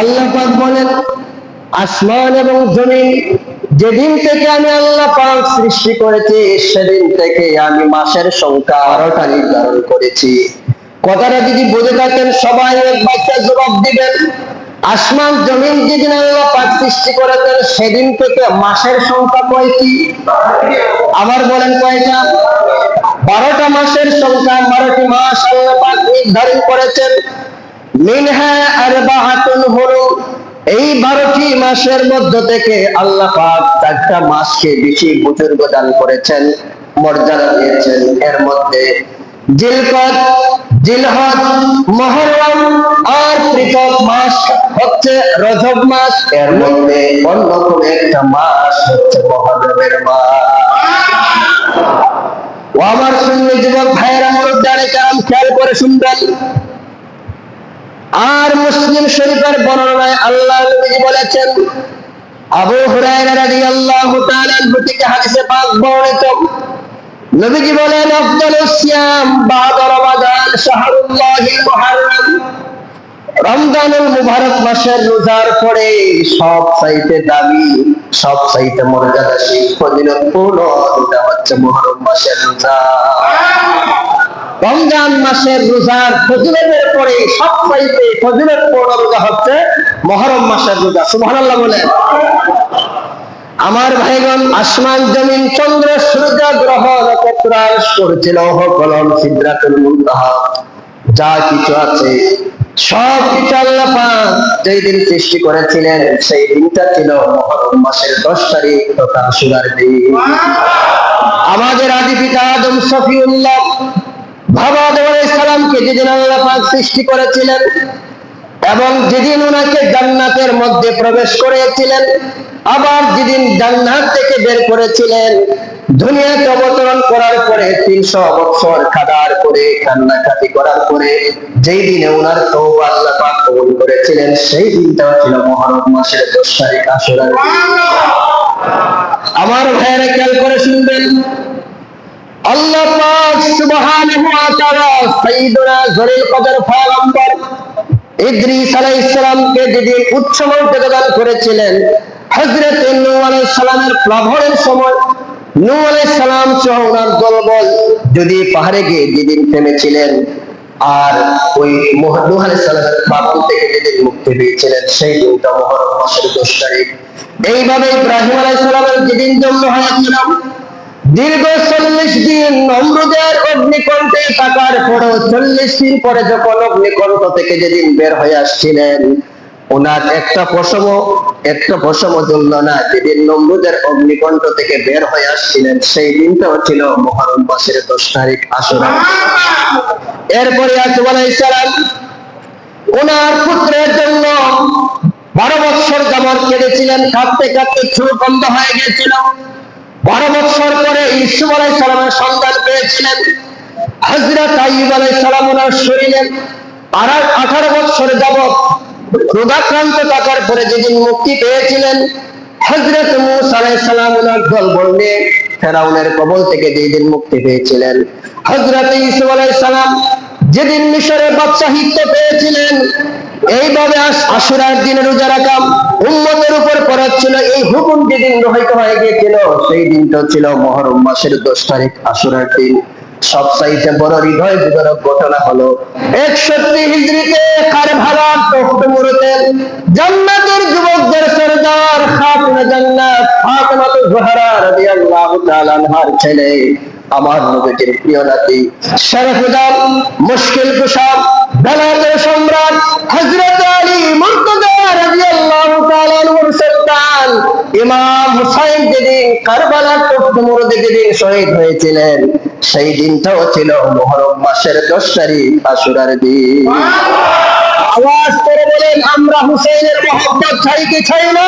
আল্লাহ পাক বলেন, আসমান এবং জমিন, যেদিন থেকে আমি আল্লাহ পাক সৃষ্টি করেছি, সেদিন থেকে আমি মাসের সংখ্যা বারোটা নির্ধারণ করেছি। কথাটা যদি বুঝে থাকেন, সবাই এক বাচ্চা জবাব দিবেন, আসমান, জমিন যেদিন আল্লাহ পাক সৃষ্টি করেছেন, সেদিন থেকে মাসের সংখ্যা কয়টি? আবার বলেন কয়টা? বারোটা মাসের সংখ্যা, বারোটি মাস আল্লাহ পাক নির্ধারণ করেছেন। মিনহা আরবাআতুন হলো এই বারোটি মাসের মধ্য থেকে আল্লাহ পাক চারটা মাসকে বেশি বুজুর্গ দান করেছেন, মর্যাদা দিয়েছেন। এর মধ্যে জিলকদ জিলহজ, মহরম আর পৃথক মাস হচ্ছে রজব মাস। এর মধ্যে অন্য কোন একটা মাস হচ্ছে মহরমের মাস। ও আমার সঙ্গে যুবক ভাইয়েরা দাঁড়ে কারণ খেয়াল করে শুনবেন। আর মুসলিম শরীফের বর্ণনায় আল্লাহ বলেছেন, আবু হুরায়রা রাদিয়াল্লাহু তাআলা থেকে হাদিসে পাক বর্ণিত। নবীজি বলেন আফদালুস সিয়াম বাদা রমাদান শাহরুল্লাহিল মুহাররম। রমজানুল মুবারক মাসের রোজার পরে সব চাইতে দামি, সব চাইতে মর্যাদাশীল ফজিলতপূর্ণ রোজা হচ্ছে মুহররম মাসের রোজা। রমজান মাসের রোজার ফজিলতের পরে সব চাইতে ফজিলতপূর্ণ রোজা হচ্ছে মহরম মাসের রোজা। সুবহানাল্লাহ বলেন। আমার ভাইগণ আসমান জমিন চন্দ্র সূর্য গ্রহ নক্ষত্র করেছিল কলম সিদ্ধাতুল মুনতাহা, যা কিছু আছে, সব কিছু আল্লাহ পাক যেই দিন সৃষ্টি করেছিলেন, সেই দিনটা ছিল মহরম মাসের দশ তারিখ তথা সুরার দিন। আমাদের আদি পিতা আদম সফিউল্লাহ বাবা আদম আলাইহিস সালামকে যেদিন আল্লাহ পাক সৃষ্টি করেছিলেন এবং যেদিন ওনাকে জান্নাতের মধ্যে প্রবেশ করেছিলেন আবার যেদিন জান্নাত থেকে বের করেছিলেন দুনিয়াতে অবতরণ করার পরে তিনশো বছর খাদার করে কান্নাকাটি করার পরে যেই দিনে ওনার তৌবা আল্লাহ পাক কবুল করেছিলেন সেই দিনটাও ছিল মহরম মাসের দশ তারিখ আসরার আমার ভাইয়েরা খেয়াল করে শুনবেন আল্লাহ পাক সুবহানাহু ওয়া তাআলা সাইয়্যিদুনা জলিল কদর পয়গম্বর ইদ্রিস আলাইহিস সালামকে যেদিন উচ্চ মর্যাদা দান করেছিলেন, হযরত নূহ আলাইহিস সালামের প্লাবনের সময় নূহ আলাইহিস সালাম সহ ওনার দলবল যদি পাহাড়ে গিয়ে যেদিন থেমেছিলেন আর ওই নূহ আলাইহিস সালামের প্লাবন থেকে যেদিন মুক্তি পেয়েছিলেন, সেই দিনটা মহরম মাসের দশ তারিখ। এইভাবে ইব্রাহিম আলাইহিস সালামের যেদিন জন্ম হয়েছিল দীর্ঘ দিন নমরুদের অগ্নিকণ্ঠে থাকার পরেও চল্লিশ দিন পরে যখন অগ্নিকণ্ঠ থেকে যেদিন বের হয়ে আসছিলেন, ওনার একটা পশম একটা পশম জ্বলল না, যেদিন নমরুদের অগ্নিকণ্ঠ থেকে বের হয়ে আসছিলেন, সেই দিনটাও ছিল মহরম মাসের দশ তারিখ আসরা। এরপরে আসব আলাইসালাম ওনার পুত্রের জন্য বারো বৎসর যাবত কেঁদেছিলেন কাঁদতে কাঁদতে চুল বন্ধ হয়ে গেছিল বারো বছর পরে ইসুফ আলাই সালামের সন্তান পেয়েছিলেন। হজরত আইব আলাই সালাম ওনার শরীরে আঠারো বছর যাবৎ ক্রোধাক্রান্ত থাকার পরে যেদিন মুক্তি পেয়েছিলেন হজরত ওনার দল বললে, ফেরাউনের কবল থেকে যেদিন মুক্তি পেয়েছিলেন। হজরত ইসুফ আলাই সালাম যেদিন মিশরের বাদশাহিত্য পেয়েছিলেন এইভাবে আশ- আশুরার দিনে রোজা রাখা উম্মতের উপর করাচ্ছিল এই হুকুম যেদিন গ্রহিত হয়ে গিয়েছিল, সেই দিনটা ছিল মহরম মাসের দশ তারিখ আশুরার দিন। সবচাইতে বড় হৃদয় বিদারক ঘটনা হলো একষট্টি হিজড়িতে কারভালার তখ্তমুরতে জান্নাতের যুবকদের সরদার খাতমে জান্নাত ফাতেমা জোহরা রাদিয়াল্লাহু তাআলা আনহার ছেলে। আমার নবীজির প্রিয় নাতি শরফুদাম মুশকিল কুশাব বেলাতের সম্রাট হযরত আলী মুর্তজা রাদিয়াল্লাহু তাআলা আনহুর সন্তান ইমাম হুসাইন যেদিন কারবালার তখ্তমুরদে যেদিন শহীদ হয়েছিলেন, সেই দিনটাও ছিল মুহররম মাসের দশ তারিখ আশুরার দিন। আওয়াজ করে বলেন, আমরা হুসাইনের মহব্বত চাই কি চাই না।